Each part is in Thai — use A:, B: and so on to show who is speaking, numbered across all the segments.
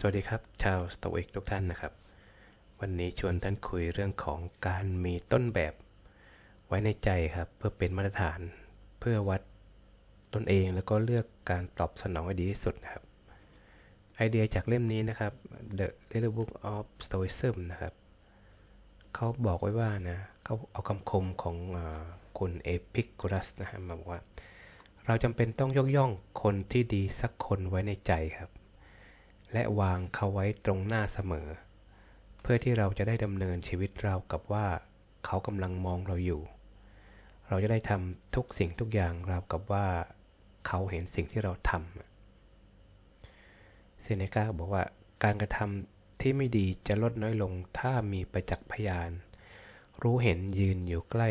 A: สวัสดีครับ ชาวสโตอิกทุกท่านนะครับ วันนี้ชวนท่านคุยเรื่องของการมีต้นแบบ ไว้ในใจครับ เพื่อเป็นมาตรฐาน เพื่อวัดตนเองแล้วก็เลือกการตอบสนองให้ดีที่สุดครับ ไอเดียจากเล่มนี้นะครับ The Little Book of Stoicism นะครับเขาบอกไว้ว่านะเขาเอาคำคมของอคุณเอพิกรัสนะฮะมาบอกว่า เราจำเป็นต้องยกย่องคนที่ดีสักคนไว้ในใจครับ และวางเขาไว้ตรงหน้าเสมอ เพื่อที่เราจะได้ดำเนินชีวิตเรากับว่า เขากำลังมองเราอยู่ เราจะได้ทำทุกสิ่งทุกอย่างราวกับว่า เขาเห็นสิ่งที่เราทำเซเนกาบอกว่าการกระทำที่ไม่ดีจะลดน้อยลงถ้ามีประจักษ์พยาน รู้เห็นยืนอยู่ใกล้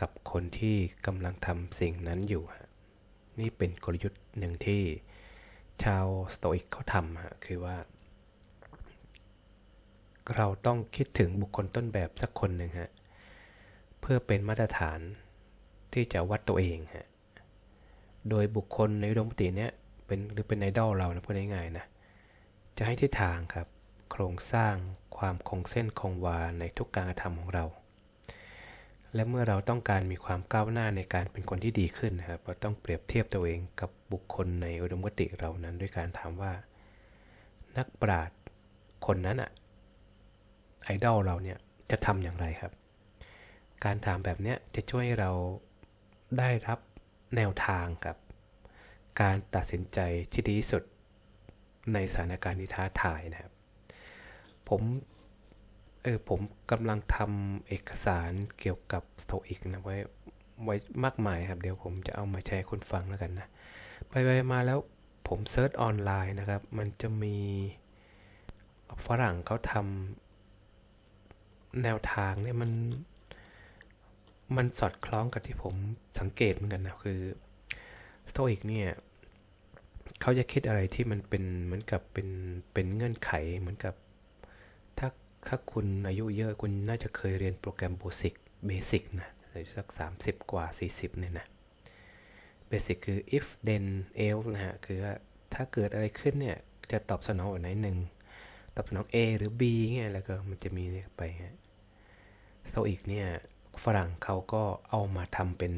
A: กับคนที่กำลังทำสิ่งนั้นอยู่ นี่เป็นกลยุทธ์หนึ่งที่ ชาวสโตอิกเขาทำฮะคือว่า เราต้องคิดถึงบุคคลต้นแบบสักคนหนึ่งฮะเพื่อเป็นมาตรฐานที่จะวัดตัวเองฮะโดยบุคคลในอุดมคติเนี้ยเป็นหรือเป็นไอดอลเรานะพูดง่ายๆนะจะให้ทิศทางครับ โครงสร้างความคงเส้นคงวาในทุกการกระทำของเรา และเมื่อเราต้องการมีความก้าวหน้าในการเป็นคนที่ดีขึ้นนะครับเราต้องเปรียบเทียบตัวเองกับบุคคลในอุดมคติเรานั้น ด้วยการถามว่า นักปราชญ์คนนั้นอะไอดอลเราเนี่ยจะทำอย่างไรครับ การถามแบบเนี้ยจะช่วยเราได้รับแนวทางกับ การตัดสินใจที่ดีที่สุดในสถานการณ์ที่ท้าทายนะครับ ผม เออผมกำลังทำเอกสารเกี่ยวกับสโตอิกนะไว้ไว้มากมายครับ เดี๋ยวผมจะเอามาแชร์คุณฟังแล้วกันนะ ไปไปมาแล้วผมเซิร์ชออนไลน์นะครับ มันจะมีฝรั่งเขาทำแนวทางเนี่ยมัน มันสอดคล้องกับที่ผมสังเกตเหมือนกันนะคือสโตอิกเนี่ยเขาจะคิดอะไรที่มันเป็นเหมือนกับเป็นเป็นเงื่อนไขเหมือนกับ ถ้าคุณอายุเยอะคุณน่าจะเคยเรียนโปรแกรมเบสิกเบสิกนะสัก 30 กว่า 40 เนี่ยนะเบสิกคือ if then else นะฮะ คือว่าถ้าเกิดอะไรขึ้นเนี่ย จะตอบสนองแบบไหนหนึ่งตอบสนอง A หรือ B เงี้ยแล้วก็มันจะมีไปฮะโซอีกเนี่ย ฝรั่งเขาก็เอามาทำเป็น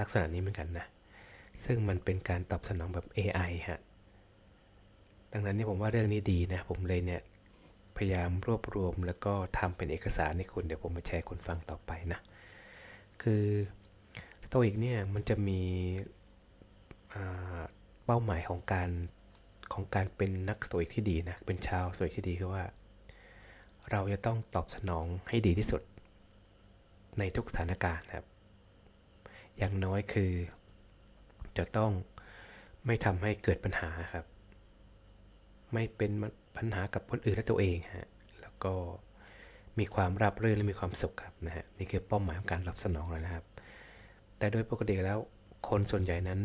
A: ลักษณะนี้เหมือนกันนะ ซึ่งมันเป็นการตอบสนองแบบ AI ฮะดังนั้นเนี่ยผมว่าเรื่องนี้ดีนะ ผมเลยเนี่ย พยายามรวบรวม แล้วก็ทำเป็นเอกสารให้คุณเดี๋ยวผมมาแชร์คุณฟังต่อไปนะ คือสโตอิกเนี่ยมันจะมีเป้าหมายของการของการเป็นนักสโตอิกที่ดีนะ เป็นชาวสโตอิกที่ดีคือว่า เราจะต้องตอบสนองให้ดีที่สุด ในทุกสถานการณ์ครับ อย่างน้อยคือจะต้องไม่ทำให้เกิดปัญหาครับ ไม่เป็น ปัญหากับคนอื่นและตัวเองฮะแล้วก็มีความราบรื่นและมีความสุขครับนะฮะนี่คือเป้าหมายของการรับสนองแล้วนะครับ แต่โดยปกติแล้วคนส่วนใหญ่นั้น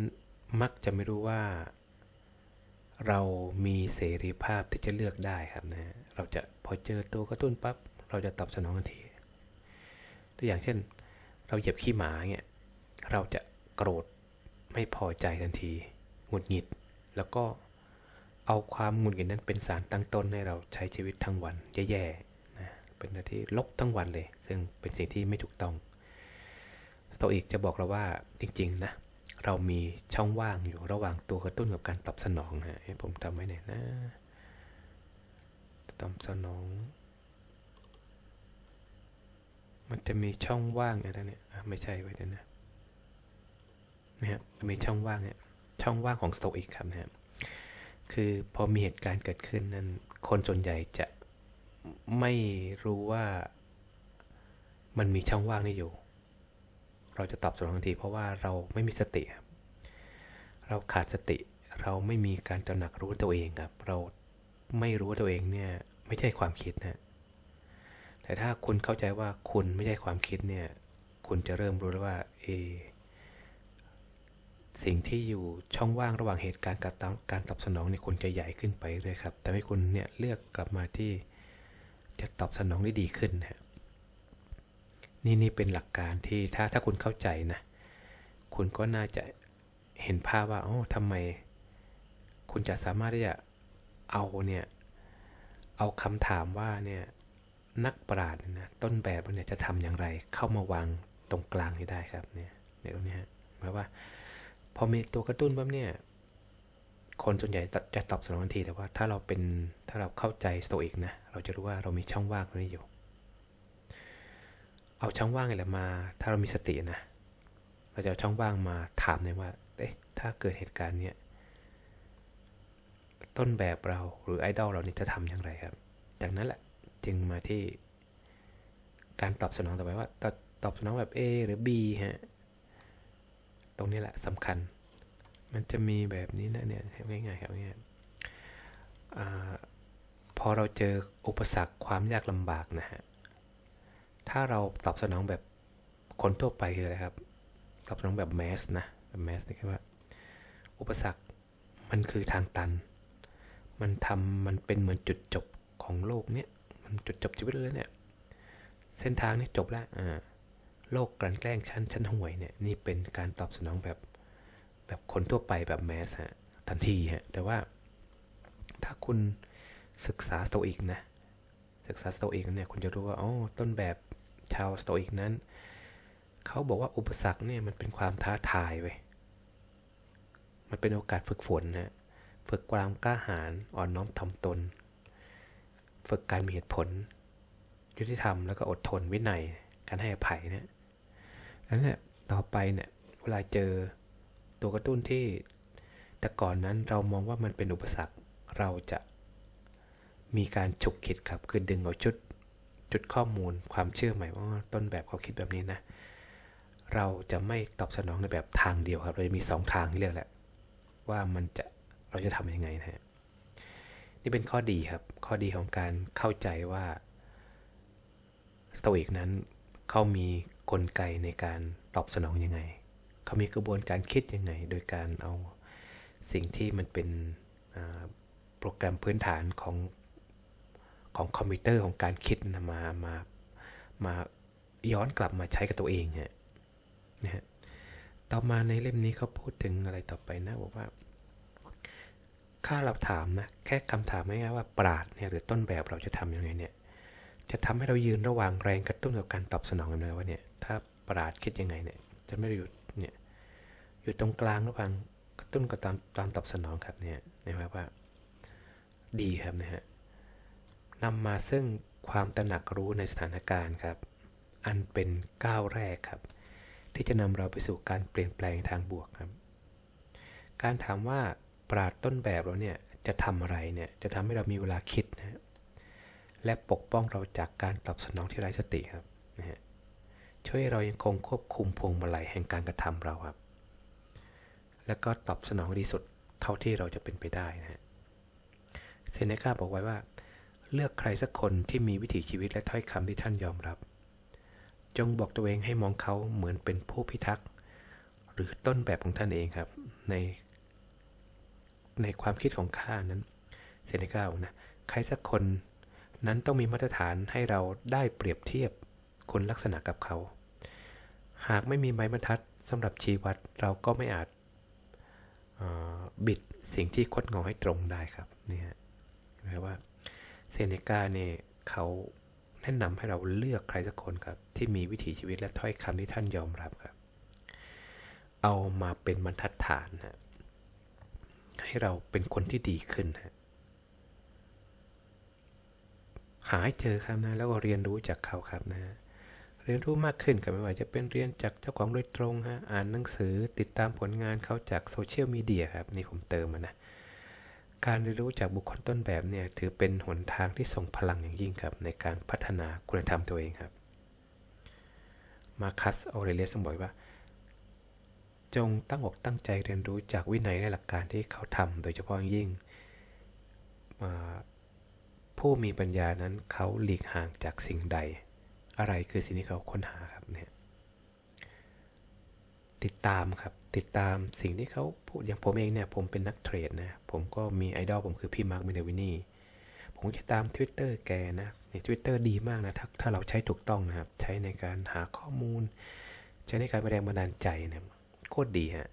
A: มักจะไม่รู้ว่า เรามีเสรีภาพที่จะเลือกได้ครับนะ เราจะพอเจอตัวกระตุ้นปั๊บเราจะตอบสนองทันที ตัวอย่างเช่น เราเหยียบขี้หมาเงี้ยเราจะโกรธไม่พอใจทันทีหงุดหงิด แล้วก็ เอาความหงุดหงิดนั้นเป็นสารตั้งต้นให้เราใช้ชีวิตทั้งวันแย่ๆนะเป็นหน้าที่ลบทั้งวันเลย ซึ่งเป็นสิ่งที่ไม่ถูกต้องสโตอิกจะบอกเราว่าจริงๆนะเรามีช่องว่างอยู่ระหว่างตัวกระตุ้นกับการตอบสนองฮะให้ผมทำไว้เนี่ยนะตอบสนอง มันจะมีช่องว่างอะไรเนี่ยไม่ใช่ไว้เดี๋ยวนะนะครับมีช่องว่างเนี่ยช่องว่างของสโตอิกครับนะครับ คือพอมีเหตุการณ์เกิดขึ้นนั้น คนส่วนใหญ่จะไม่รู้ว่ามันมีช่องว่างนี้อยู่ เราจะตอบสนองทันทีเพราะว่าเราไม่มีสติ เราขาดสติ เราไม่มีการตระหนักรู้ตัวเองครับ เราไม่รู้ตัวเองเนี่ยไม่ใช่ความคิดนะ แต่ถ้าคุณเข้าใจว่าคุณไม่ใช่ความคิดเนี่ย คุณจะเริ่มรู้แล้วว่า เอ สิ่งที่อยู่ช่องว่างระหว่างเหตุการณ์กับการตอบสนองเนี่ยคุณจะใหญ่ขึ้นไปเลยครับแต่ให้คุณเนี่ยเลือกกลับมาที่จะตอบสนองได้ดีขึ้นนะนี่นี่เป็นหลักการที่ถ้าถ้าคุณเข้าใจนะคุณก็น่าจะเห็นภาพว่าอ๋อทำไม คุณจะสามารถที่จะเอาเนี่ยเอาคำถามว่าเนี่ยนักปราชญ์นี่นะต้นแบบเนี่ยจะทำอย่างไร เข้ามาวางตรงกลางให้ได้ครับเนี่ยในตรงนี้ฮะเพราะว่า พอมีตัวกระตุ้นปั๊บเนี่ย คนส่วนใหญ่จะตอบสนองทันที แต่ว่าถ้าเราเป็นถ้าเราเข้าใจสโตอิกนะ เราจะรู้ว่าเรามีช่องว่างตรงนี้อยู่ เอาช่องว่างนี่แหละมา ถ้าเรามีสตินะ เราจะเอาช่องว่างมาถามเลยว่า เอ๊ะ ถ้าเกิดเหตุการณ์เนี้ย ต้นแบบเราหรือไอดอลเรานี่จะทำอย่างไรครับ จากนั้นแหละจึงมาที่การตอบสนองต่อไปว่าตอบตอบสนองแบบ A หรือ B ฮะ รงนี้แหละสำคัญ มันจะมีแบบนี้นะเนี่ยง่ายๆครับง่ายๆพอเราเจออุปสรรคความยากลำบากนะฮะ ถ้าเราตอบสนองแบบคนทั่วไปคืออะไรครับ ตอบสนองแบบแมสนะ แบบแมสนี่คือว่า อุปสรรคมันคือทางตัน มันทำมันเป็นเหมือนจุดจบของโลกเนี้ย มันจุดจบชีวิตเลยเนี่ย เส้นทางนี้จบแล้ว อ่า โลกกลั่นแกล้งชั้นชั้นห่วยเนี่ยนี่เป็นการตอบสนองแบบแบบคนทั่วไปแบบแมสฮะทันทีฮะแต่ว่าถ้าคุณศึกษาสโตอิกนะศึกษาสโตอิกเนี่ยคุณจะรู้ว่าอ๋อต้นแบบชาวสโตอิกนั้น เขาบอกว่าอุปสรรคเนี่ยมันเป็นความท้าทายเว้ยมันเป็นโอกาสฝึกฝนนะฝึกความกล้าหาญอ่อนน้อมถ่อมตน ฝึกการมีเหตุผล ยุติธรรมแล้วก็อดทนวินัยการให้อภัยเนี่ย แล้วเนี่ยต่อไปเนี่ยเวลาเจอตัวกระตุ้นที่ แต่ก่อนนั้นเรามองว่ามันเป็นอุปสรรคเราจะมีการฉุกคิดครับ คือดึงเอาจุดจุดข้อมูลความเชื่อใหม่ว่าต้นแบบเขาคิดแบบนี้นะ เราจะไม่ตอบสนองในแบบทางเดียวครับ เราจะมีสองทางที่เลือกแหละ ว่ามันจะเราจะทำยังไงนะฮะนี่เป็นข้อดีครับ ข้อดีของการเข้าใจว่าสโตอิกนั้นเขามี กลไกในการตอบสนองยังไง เขามีกระบวนการคิดยังไง โดยการเอาสิ่งที่มันเป็นโปรแกรมพื้นฐานของของคอมพิวเตอร์ของการคิดนะมามามาย้อนกลับมาใช้กับตัวเองเนี่ยนะฮะต่อมาในเล่มนี้เขาพูดถึงอะไรต่อไปนะบอกว่าถ้าเราถามนะ แค่คำถามง่ายๆว่าปราดเนี่ยหรือต้นแบบเราจะทำยังไงเนี่ย จะทำให้เรายืนระหว่างแรงกระตุ้นกับการตอบสนองกันเลยว่าเนี่ย ถ้าปราดคิดยังไงเนี่ย จะไม่ได้อยู่เนี่ยอยู่ตรงกลางระหว่างกระตุ้นกับตามตามตอบสนองครับเนี่ยนะครับว่า ดีครับนะฮะนำมาซึ่งความตระหนักรู้ในสถานการณ์ครับ อันเป็นก้าวแรกครับ ที่จะนำเราไปสู่การเปลี่ยนแปลงทางบวกครับ การถามว่าปราดต้นแบบเราเนี่ยจะทำอะไรเนี่ยจะทำให้เรามีเวลาคิดนะ และปกป้องเราจากการตอบสนองที่ไร้สติครับนะฮะช่วยเรายังคงควบคุมพวงมาลัยแห่งการกระทำเราครับ แล้วก็ตอบสนองดีสุดเท่าที่เราจะเป็นไปได้นะฮะเซเนกาบอกไว้ว่า เลือกใครสักคนที่มีวิถีชีวิตและถ้อยคำที่ท่านยอมรับ จงบอกตัวเองให้มองเขาเหมือนเป็นผู้พิทักษ์หรือต้นแบบของท่านเองครับ ใน ในความคิดของข้านั้นเซเนกาบอกนะใครสักคน นั้นต้องมีมาตรฐานให้เราได้เปรียบเทียบคุณลักษณะกับเขา หากไม่มีไม้บรรทัดสำหรับชี้วัดเราก็ไม่อาจบิดสิ่งที่คดงอให้ตรงได้ครับนี่ฮะแปลว่าเซเนกาเนี่ยเขาแนะนำให้เราเลือกใครสักคนครับ ที่มีวิถีชีวิตและถ้อยคำที่ท่านยอมรับครับ เอามาเป็นบรรทัดฐานนะให้เราเป็นคนที่ดีขึ้นฮะ หาให้เจอครับนะ แล้วก็เรียนรู้จากเขาครับนะ เรียนรู้มากขึ้นก็ไม่ว่าจะเป็นเรียนจากเจ้าของโดยตรงฮะ อ่านหนังสือติดตามผลงานเขาจากโซเชียลมีเดียครับ นี่ผมเติมมานะ การเรียนรู้จากบุคคลต้นแบบเนี่ย ถือเป็นหนทางที่ส่งพลังอย่างยิ่งครับ ในการพัฒนาคุณธรรมตัวเองครับ มาคัสออเรเลียสบอกว่าจงตั้งอกตั้งใจเรียนรู้จากวินัยและหลักการที่เขาทำโดยเฉพาะยิ่ง ผู้มีปัญญานั้นเขาหลีกห่างจากสิ่งใด อะไรคือสิ่งที่เขาค้นหาครับเนี่ยติดตามครับติดตามสิ่งที่เขาพูดอย่างผมเองเนี่ยผมเป็นนักเทรดนะผมก็มีไอดอลผมคือพี่มาร์คมินเดวินี่ผมจะตาม Twitter แกนะในทวิตเตอร์ดีมากนะถ้าถ้าเราใช้ถูกต้องนะครับ ใช้ในการหาข้อมูล ใช้ในการแสดงบันดาลใจเนี่ยโคตรดีฮะ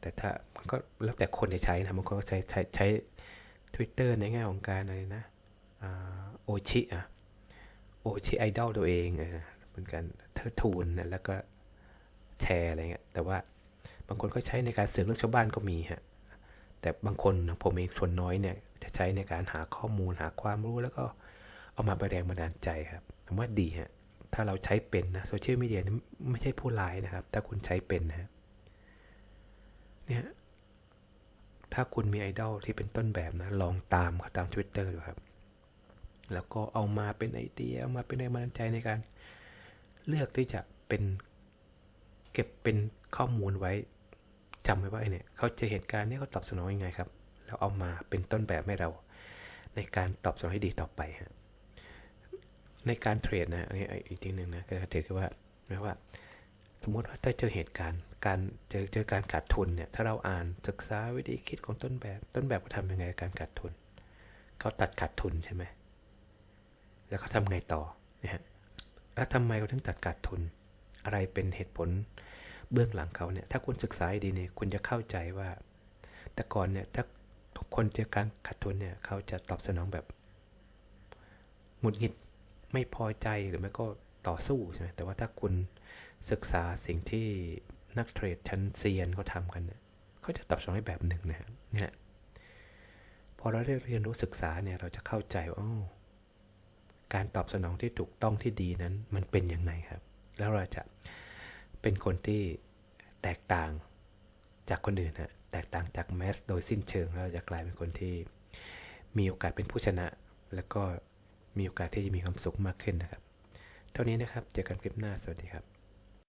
A: แต่ถ้ามันก็แล้วแต่คนจะใช้นะบางคนก็ใช้ใช้ใช้ Twitter ในแง่ของการอะไรนะ โอชิอะโอชิไอดอลตัวเองเออเหมือนกันเธอทูนนะแล้วก็แชร์อะไรเงี้ยแต่ว่าบางคนก็ใช้ในการสื่อเรื่องชาวบ้านก็มีฮะแต่บางคนผมเองส่วนน้อยเนี่ยจะใช้ในการหาข้อมูลหาความรู้แล้วก็เอามาประแรงบันดาลใจครับผมว่าดีฮะถ้าเราใช้เป็นนะโซเชียลมีเดียนี่ไม่ใช่ผู้ร้ายนะครับ ถ้าคุณใช้เป็นนะฮะเนี่ยถ้าคุณมีไอดอลที่เป็นต้นแบบนะ ลองตามเขาตาม Twitter ดูครับ แล้วก็เอามาเป็นไอเดียเอามาเป็นแรงบันดาลใจในการเลือกที่จะเป็นเก็บเป็นข้อมูลไว้จำไว้ว่าเนี่ยเขาเจอเหตุการณ์เนี้เขาตอบสนองยังไงครับแล้วเอามาเป็นต้นแบบให้เรา ในการตอบสนองให้ดีต่อไปฮะในการเทรดนะอันนี้อีกทีหนึ่งนะการเทรดคือว่าหมายว่า สมมติว่าถ้าเจอเหตุการณ์ การเจอเจอการขาดทุนเนี่ยถ้าเราอ่านศึกษาวิธีคิดของต้นแบบ ต้นแบบเขาทำยังไงกับการขาดทุนเขาตัดขาดทุนใช่ไหม แล้วเขาทำไงต่อนี่ยฮะแล้วทำไมเขาถึงตัดขาดทุน อะไรเป็นเหตุผลเบื้องหลังเขาเนี่ย ถ้าคุณศึกษาดีเนี่ยคุณจะเข้าใจว่า แต่ก่อนเนี่ยถ้าทุกคนเจอการขาดทุนเนี่ย เขาจะตอบสนองแบบหงุดหงิดไม่พอใจหรือไม่ก็ต่อสู้ใช่ไหมแต่ว่าถ้าคุณศึกษาสิ่งที่นักเทรดชั้นเซียนเขาทำกันเนี่ยเขาจะตอบสนองให้แบบหนึ่งนะฮะเนี่ยพอเราได้เรียนรู้ศึกษาเนี่ย เราจะเข้าใจว่าอ้อ การตอบสนองที่ถูกต้องที่ดีนั้นมันเป็นยังไงครับ แล้วเราจะเป็นคนที่แตกต่างจากคนอื่นฮะแตกต่างจากแมสโดยสิ้นเชิงแล้วเราจะกลายเป็นคนที่มีโอกาสเป็นผู้ชนะ แล้วก็มีโอกาสที่จะมีความสุขมากขึ้นนะครับ เท่านี้นะครับ เจอกันคลิปหน้า สวัสดีครับ